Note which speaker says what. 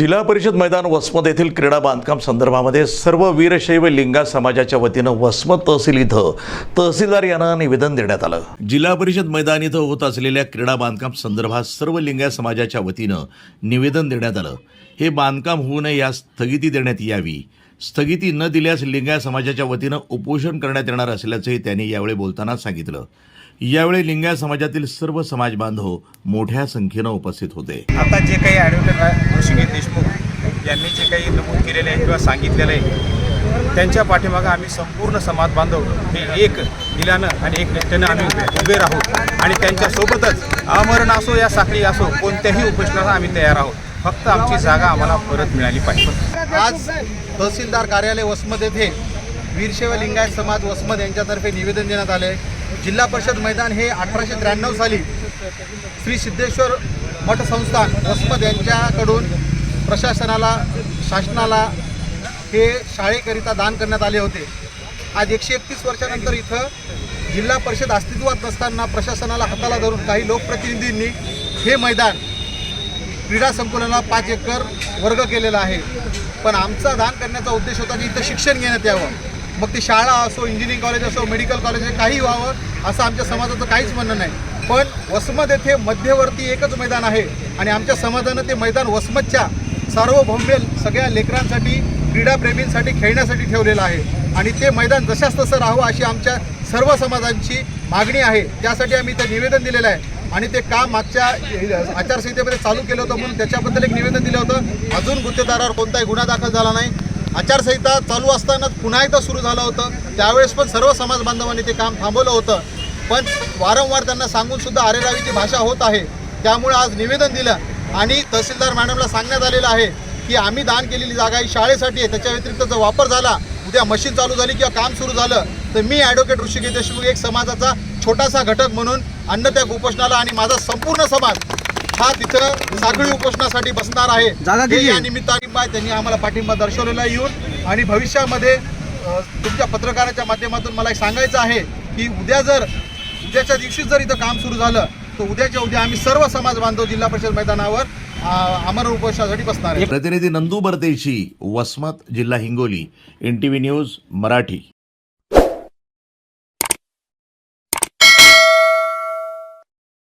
Speaker 1: जिल्हा परिषद मैदान वसमत येथील क्रीडा बांधकाम संदर्भामध्ये सर्व वीरशैव लिंगा समाजाच्या वतीनं वसमत तहसील इथं तहसीलदार यांना निवेदन देण्यात आलं. जिल्हा परिषद मैदान इथं होत असलेल्या क्रीडा बांधकाम संदर्भात सर्व लिंगा समाजाच्या वतीनं निवेदन देण्यात आलं. हे बांधकाम होऊ नये यास स्थगिती देण्यात यावी. स्थगिती न दिल्यास लिंगाय समाजाच्या वतीनं उपोषण करण्यात येणार असल्याचंही त्यांनी यावेळी बोलताना सांगितलं. यावेळी लिंगाय समाजातील सर्व समाज बांधव मोठ्या संख्येनं उपस्थित होते.
Speaker 2: आता जे काही ॲडव्होकेट ऋषिकेश देशमुख यांनी जे काही नमूद केलेले आहे किंवा सांगितलेलं आहे त्यांच्या पाठीमागं आम्ही संपूर्ण समाज बांधव हे एक दिल्यानं आणि एक निष्ठेनं आम्ही उभे- राहू. आणि त्यांच्यासोबतच अमरण असो या साखळी असो कोणत्याही उपोषणाला आम्ही तयार आहोत. फक्त आमची जागा आम्हाला परत मिळाली पाहिजे.
Speaker 3: आज तहसीलदार कार्यालय वसमत येथे वीरशैव लिंगायत समाज वसमत यांच्यातर्फे निवेदन देण्यात आले जिल्हा परिषद मैदान हे अठराशे त्र्याण्णव साली श्री सिद्धेश्वर मठ संस्थान वसमत यांच्याकडून प्रशासनाला शासनाला हे शाळेकरिता दान करण्यात आले होते. आज एकशे एकतीस वर्षानंतर इथं जिल्हा परिषद अस्तित्वात नसताना प्रशासनाला हाताला धरून काही लोकप्रतिनिधींनी हे मैदान क्रीडा संकुलाला पाच एकर वर्ग केलेला आहे. पण आमचा दान करण्याचा उद्देश होता की इथं शिक्षण घेण्यात यावं. मग ती शाळा असो इंजिनिअरिंग कॉलेज असो मेडिकल कॉलेज काही व्हावं असं आमच्या समाजाचं काहीच म्हणणं नाही. पण वसमत येथे मध्यवर्ती एकच मैदान आहे आणि आमच्या समाजानं ते मैदान वसमतच्या सार्वभौम्य सगळ्या लेकरांसाठी क्रीडाप्रेमींसाठी खेळण्यासाठी ठेवलेलं आहे. आणि ते मैदान जशाच तसं राहावं अशी आमच्या सर्व समाजांची मागणी आहे. त्यासाठी आम्ही ते निवेदन दिलेलं आहे. आणि ते काम मागच्या आचारसंहितेमध्ये चालू केलं होतं म्हणून त्याच्याबद्दल एक निवेदन दिलं होतं. अजून गुत्तेदारावर कोणताही गुन्हा दाखल झाला नाही. आचारसंहिता चालू असतानाच पुन्हा एकदा सुरू झालं होतं. त्यावेळेस पण सर्व समाज बांधवांनी ते काम थांबवलं होतं. पण वारंवार त्यांना सांगून सुद्धा आरेरावीची भाषा होत आहे. त्यामुळे आज निवेदन दिलं आणि तहसीलदार मॅडमला सांगण्यात आलेलं आहे की आम्ही दान केलेली जागा ही शाळेसाठी आहे. त्याच्या व्यतिरिक्त जर वापर झाला उद्या मशीन चालू झाली किंवा काम सुरू झालं तर मी ॲडव्होकेट ऋषिकेश देशमुख एक समाजाचा छोटासा घटक म्हणून अन्नत्याग उपोषणाला आणि माझा संपूर्ण समाज हा तिथं साखळी उपोषणासाठी बसणार आहे.
Speaker 4: जागा
Speaker 3: हे पाठिंबा
Speaker 4: आहे?
Speaker 3: त्यांनी आम्हाला पाठिंबा दर्शवलेला येऊन आणि भविष्यामध्ये तुमच्या पत्रकाराच्या माध्यमातून मला एक सांगायचं आहे की उद्या जर उद्याच्या दिवशीच जर इथं काम सुरू झालं तर उद्याच्या उद्या आम्ही सर्व समाज बांधव जिल्हा परिषद मैदानावर अमर आमरण उपोषणासाठी बसणार आहे
Speaker 1: प्रतिनिधी नंदू बरदेशी वसमत जिल्हा Hingoli N T V news Marathi